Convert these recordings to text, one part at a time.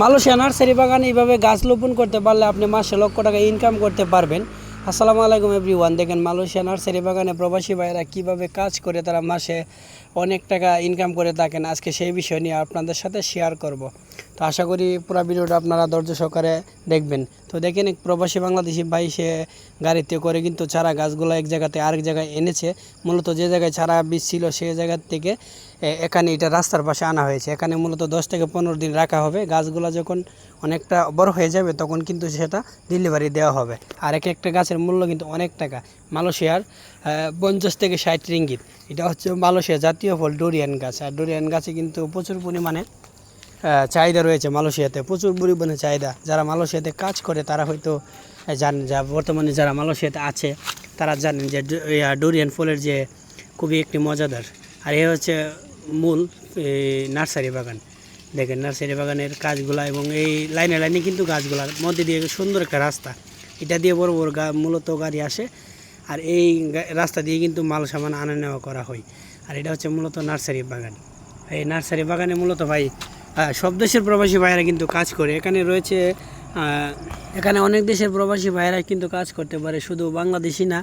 Malaysia nursery বাগানে এইভাবে গাছ রোপণ করতে পারলে আপনি মাসে লক্ষ টাকা ইনকাম করতে পারবেন। আসসালামু আলাইকুম এভরিওয়ান দেখেন, মালয়েশিয়া নার্সারি বাগানে প্রবাসী ভাইয়েরা কীভাবে কাজ করে তারা মাসে অনেক টাকা ইনকাম করে থাকেন, আজকে সেই বিষয় নিয়ে আপনাদের সাথে শেয়ার করব। তো আশা করি পুরো ভিডিওটা আপনারা ধৈর্য সহকারে দেখবেন। তো দেখেন, এক প্রবাসী বাংলাদেশি ভাই, সে গাড়িতে করে কিন্তু চারা গাছগুলো এক জায়গাতে আরেক জায়গায় এনেছে। মূলত যে জায়গায় চারা বীজ ছিল সেই জায়গা থেকে এখানে এটা রাস্তার পাশে আনা হয়েছে। এখানে মূলত দশ থেকে পনেরো দিন রাখা হবে। গাছগুলো যখন অনেকটা বড় হয়ে যাবে, তখন কিন্তু সেটা ডেলিভারি দেওয়া হবে। আর এক একটা গাছের মূল্য কিন্তু অনেক টাকা। মালয়েশিয়ার পঞ্চাশ থেকে ষাট রিঙ্গিত। এটা হচ্ছে মালয়েশিয়া জাতীয় ফল, ডোরিয়ান গাছ। আর ডোরিয়ান গাছে কিন্তু প্রচুর পরিমাণে চাহিদা রয়েছে মালয়েশিয়াতে। প্রচুর পরিমাণে চাহিদা। যারা মালয়েশিয়াতে কাজ করে, তারা হয়তো জানেন যা বর্তমানে যারা মালয়েশিয়াতে আছে, তারা জানেন যে ডোরিয়ান ফলের যে খুবই একটি মজাদার। আর এ হচ্ছে মূল নার্সারি বাগান। দেখেন নার্সারি বাগানের কাজগুলা এবং এই লাইনে লাইনে কিন্তু গাছগুলার মধ্যে দিয়ে সুন্দর একটা রাস্তা। এটা দিয়ে বড় বড় মূলত গাড়ি আসে। আর এই রাস্তা দিয়ে কিন্তু মাল সামান আনা নেওয়া করা হয়। আর এটা হচ্ছে মূলত নার্সারি বাগান। এই নার্সারি বাগানে মূলত ভাই সব দেশের প্রবাসী ভাইয়েরা কিন্তু কাজ করে। এখানে রয়েছে এখানে অনেক দেশের প্রবাসী ভাইয়েরা কিন্তু কাজ করতে পারে। শুধু বাংলাদেশি না,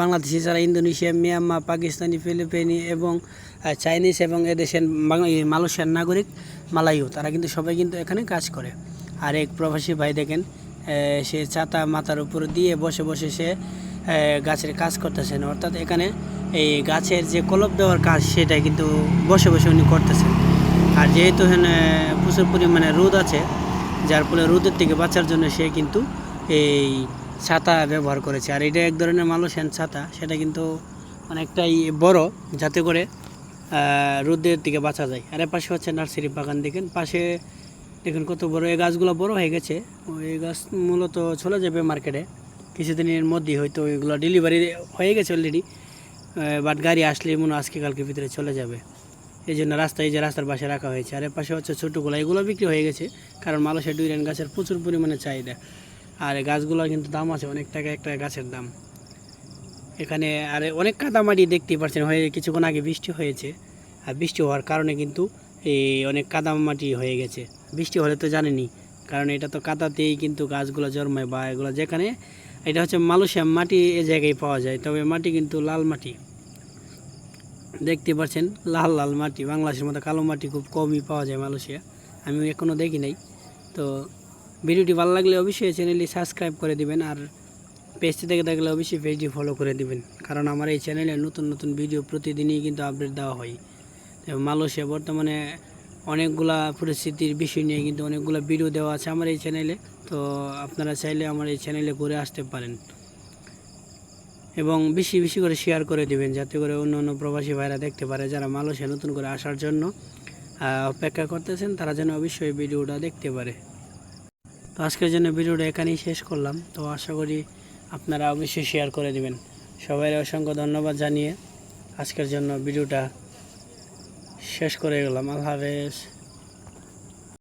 বাংলাদেশি ছাড়া ইন্দোনেশিয়া, মিয়ানমার, পাকিস্তানি, ফিলিপিনি এবং চাইনিজ এবং এদেশের মালয়েশিয়ার নাগরিক মালায়ু তারা কিন্তু সবাই কিন্তু এখানে কাজ করে। আর এক প্রবাসী ভাই দেখেন সে ছাতা মাথার উপর দিয়ে বসে বসে সে গাছের কাজ করতেছেন। অর্থাৎ এখানে এই গাছের যে কলপ দেওয়ার কাজ, সেটা কিন্তু বসে বসে উনি করতেছেন। আর যেহেতু এখানে প্রচুর পরিমাণে রোদ আছে, যার ফলে রোদের থেকে বাঁচার জন্য সে কিন্তু এই ছাতা ব্যবহার করেছে। আর এটা এক ধরনের মালয়েশিয়ান ছাতা, সেটা কিন্তু অনেকটাই বড়, যাতে করে রোদের থেকে বাঁচা যায়। আর পাশে হচ্ছে নার্সারি বাগান, দেখেন পাশে, দেখুন কত বড়, এই গাছগুলো বড় হয়ে গেছে। ওই গাছ মূলত চলে যাবে মার্কেটে। কিছুদিনের মধ্যেই হয়তো ওইগুলো ডেলিভারি হয়ে গেছে অলরেডি বাট গাড়ি আসলে মনে আজকে কালকে ভিতরে চলে যাবে। এই জন্য রাস্তায় এই যে রাস্তার পাশে রাখা হয়েছে। আর এর পাশে হচ্ছে ছোটোগুলো, এগুলো বিক্রি হয়ে গেছে, কারণ মালয়েশিয়া ডুইরান গাছের প্রচুর পরিমাণে চাহিদা। আর গাছগুলোর কিন্তু দাম আছে অনেক টাকা একটা গাছের দাম। এখানে আর অনেক কাদামাটি দেখতেই পাচ্ছেন হয়ে কিছুক্ষণ আগে বৃষ্টি হয়েছে। আর বৃষ্টি হওয়ার কারণে কিন্তু এই অনেক কাদামাটি হয়ে গেছে। বৃষ্টি হলে তো জানেনি কারণ এটা তো কাদাতেই কিন্তু গাছগুলো জন্মায় বা এগুলো যেখানে এটা হচ্ছে মালয়েশিয়া মাটি এ জায়গায় পাওয়া যায়, তবে মাটি কিন্তু লাল মাটি। দেখতে পাচ্ছেন, লাল লাল মাটি, বাংলাদেশের মতো কালো মাটি খুব কমই পাওয়া যায় মালয়েশিয়া। আমি এখনও দেখি নাই। তো ভিডিওটি ভালো লাগলে অবশ্যই চ্যানেলটি সাবস্ক্রাইব করে দিবেন, আর পেজটি থেকে দেখলে অবশ্যই পেজটি ফলো করে দিবেন, কারণ আমার এই চ্যানেলে নতুন নতুন ভিডিও প্রতিদিনই কিন্তু আপডেট দেওয়া হয়। মালয়েশিয়া বর্তমানে অনেকগুলা পরিস্থিতির বিষয় নিয়ে কিন্তু অনেকগুলো ভিডিও দেওয়া আছে আমার এই চ্যানেলে তো আপনারা চাইলে আমার এই চ্যানেলে ঘুরে আসতে পারেন। এবং বেশি বেশি করে শেয়ার করে দিবেন, যাতে করে অন্য অন্য প্রবাসী ভাইরা দেখতে পারে যারা মালয়েশিয়া নতুন করে আসার জন্য অপেক্ষা করতেছেন, তারা যেন অবশ্যই ভিডিওটা দেখতে পারে। তো আজকের জন্য ভিডিওটা এখানেই শেষ করলাম। তো আশা করি আপনারা অবশ্যই শেয়ার করে দিবেন। সবাই অসংখ্য ধন্যবাদ জানিয়ে আজকের জন্য ভিডিওটা শেষ করে গেলাম আল্লাহ হাফেজ।